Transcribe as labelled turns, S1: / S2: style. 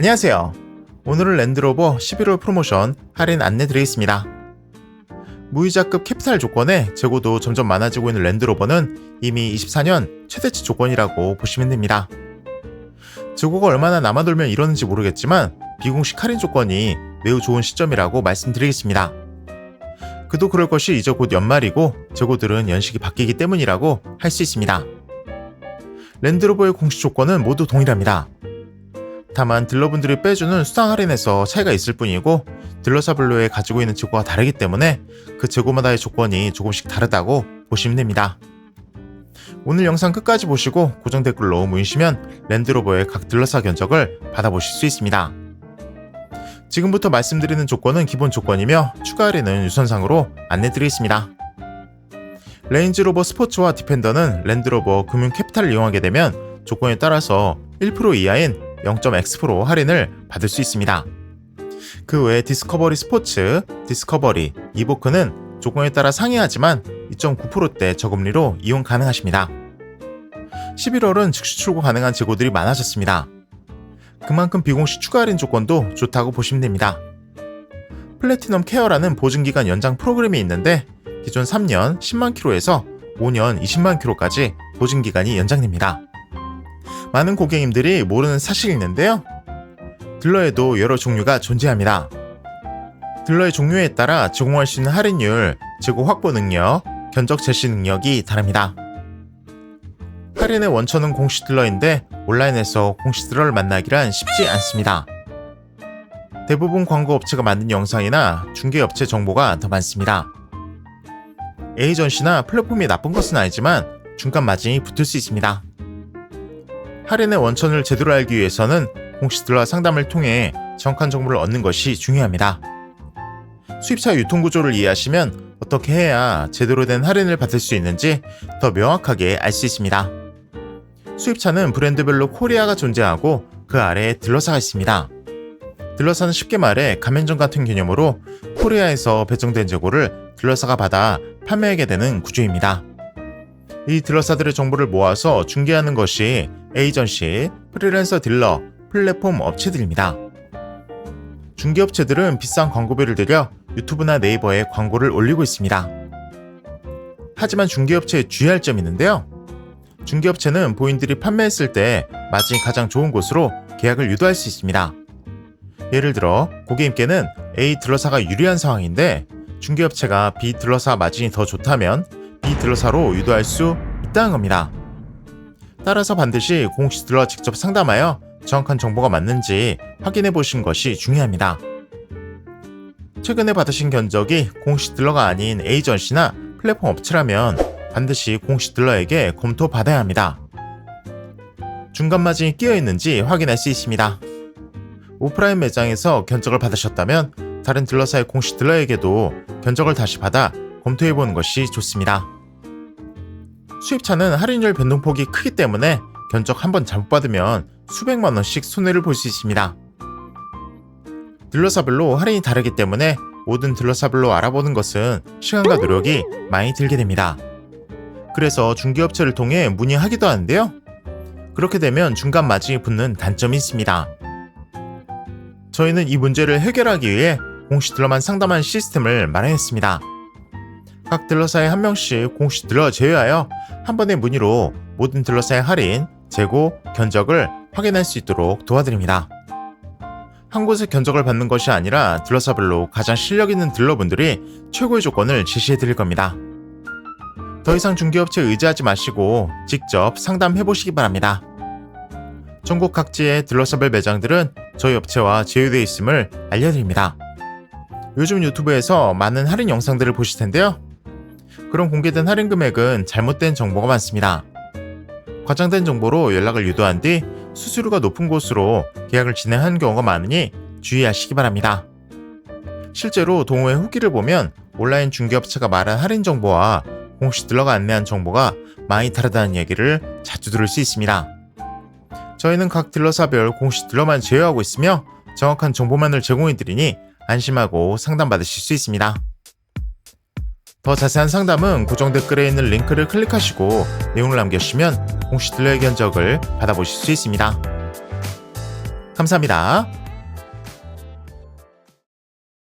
S1: 안녕하세요. 오늘은 랜드로버 11월 프로모션 할인 안내 드리겠습니다. 무이자급 캐피탈 조건에 재고도 점점 많아지고 있는 랜드로버는 이미 24년 최대치 조건이라고 보시면 됩니다. 재고가 얼마나 남아돌면 이러는지 모르겠지만 비공식 할인 조건이 매우 좋은 시점이라고 말씀드리겠습니다. 그도 그럴 것이 이제 곧 연말이고 재고들은 연식이 바뀌기 때문이라고 할 수 있습니다. 랜드로버의 공식 조건은 모두 동일합니다. 다만 딜러분들이 빼주는 수당 할인에서 차이가 있을 뿐이고 딜러사별로에 가지고 있는 재고가 다르기 때문에 그 재고마다의 조건이 조금씩 다르다고 보시면 됩니다. 오늘 영상 끝까지 보시고 고정 댓글로 모이시면 랜드로버의 각 딜러사 견적을 받아보실 수 있습니다. 지금부터 말씀드리는 조건은 기본 조건이며 추가 할인은 유선상으로 안내드리겠습니다. 레인지로버 스포츠와 디펜더는 랜드로버 금융 캐피탈을 이용하게 되면 조건에 따라서 1% 이하인 0.X% 할인을 받을 수 있습니다. 그외 디스커버리 스포츠, 디스커버리, 이보크는 조건에 따라 상이하지만 2.9%대 저금리로 이용 가능하십니다. 11월은 즉시 출고 가능한 재고들이 많아졌습니다. 그만큼 비공식 추가 할인 조건도 좋다고 보시면 됩니다. 플래티넘 케어라는 보증기간 연장 프로그램이 있는데 기존 3년 10만 킬로에서 5년 20만 킬로까지 보증기간이 연장됩니다. 많은 고객님들이 모르는 사실이 있는데요. 딜러에도 여러 종류가 존재합니다. 딜러의 종류에 따라 제공할 수 있는 할인율, 재고 확보 능력, 견적 제시 능력이 다릅니다. 할인의 원천은 공식 딜러인데 온라인에서 공식 딜러를 만나기란 쉽지 않습니다. 대부분 광고 업체가 만든 영상이나 중개 업체 정보가 더 많습니다. 에이전시나 플랫폼이 나쁜 것은 아니지만 중간 마진이 붙을 수 있습니다. 할인의 원천을 제대로 알기 위해서는 공식 딜러 상담을 통해 정확한 정보를 얻는 것이 중요합니다. 수입차 유통 구조를 이해하시면 어떻게 해야 제대로 된 할인을 받을 수 있는지 더 명확하게 알 수 있습니다. 수입차는 브랜드별로 코리아가 존재하고 그 아래에 딜러사가 있습니다. 딜러사는 쉽게 말해 가맹점 같은 개념으로 코리아에서 배정된 재고를 딜러사가 받아 판매하게 되는 구조입니다. 이 딜러사들의 정보를 모아서 중개하는 것이 에이전시, 프리랜서 딜러, 플랫폼 업체들입니다. 중개업체들은 비싼 광고비를 들여 유튜브나 네이버에 광고를 올리고 있습니다. 하지만 중개업체에 주의할 점이 있는데요. 중개업체는 본인들이 판매했을 때 마진이 가장 좋은 곳으로 계약을 유도할 수 있습니다. 예를 들어 고객님께는 A 딜러사가 유리한 상황인데 중개업체가 B 딜러사 마진이 더 좋다면 B 딜러사로 유도할 수 있다는 겁니다. 따라서 반드시 공식 딜러 직접 상담하여 정확한 정보가 맞는지 확인해 보신 것이 중요합니다. 최근에 받으신 견적이 공식 딜러가 아닌 에이전시나 플랫폼 업체라면 반드시 공식 딜러에게 검토받아야 합니다. 중간 마진이 끼어 있는지 확인할 수 있습니다. 오프라인 매장에서 견적을 받으셨다면 다른 딜러사의 공식 딜러에게도 견적을 다시 받아 검토해 보는 것이 좋습니다. 수입차는 할인율 변동폭이 크기 때문에 견적 한 번 잘못 받으면 수백만 원씩 손해를 볼 수 있습니다. 딜러사별로 할인이 다르기 때문에 모든 딜러사별로 알아보는 것은 시간과 노력이 많이 들게 됩니다. 그래서 중개업체를 통해 문의하기도 하는데요. 그렇게 되면 중간 마진이 붙는 단점이 있습니다. 저희는 이 문제를 해결하기 위해 공식 딜러만 상담하는 시스템을 마련했습니다. 각 딜러사에 한 명씩 공식 딜러 제외하여 한 번의 문의로 모든 딜러사의 할인, 재고, 견적을 확인할 수 있도록 도와드립니다. 한 곳에 견적을 받는 것이 아니라 딜러사별로 가장 실력 있는 딜러분들이 최고의 조건을 제시해 드릴 겁니다. 더 이상 중개업체에 의지하지 마시고 직접 상담해 보시기 바랍니다. 전국 각지의 딜러사별 매장들은 저희 업체와 제휴되어 있음을 알려드립니다. 요즘 유튜브에서 많은 할인 영상들을 보실 텐데요. 그런 공개된 할인 금액은 잘못된 정보가 많습니다. 과장된 정보로 연락을 유도한 뒤 수수료가 높은 곳으로 계약을 진행한 경우가 많으니 주의하시기 바랍니다. 실제로 동호회 후기를 보면 온라인 중개업체가 말한 할인 정보와 공식 딜러가 안내한 정보가 많이 다르다는 얘기를 자주 들을 수 있습니다. 저희는 각 딜러사별 공식 딜러만 제휴하고 있으며 정확한 정보만을 제공해드리니 안심하고 상담받으실 수 있습니다. 더 자세한 상담은 고정 댓글에 있는 링크를 클릭하시고 내용을 남겨주시면 딜러의 견적을 받아보실 수 있습니다. 감사합니다.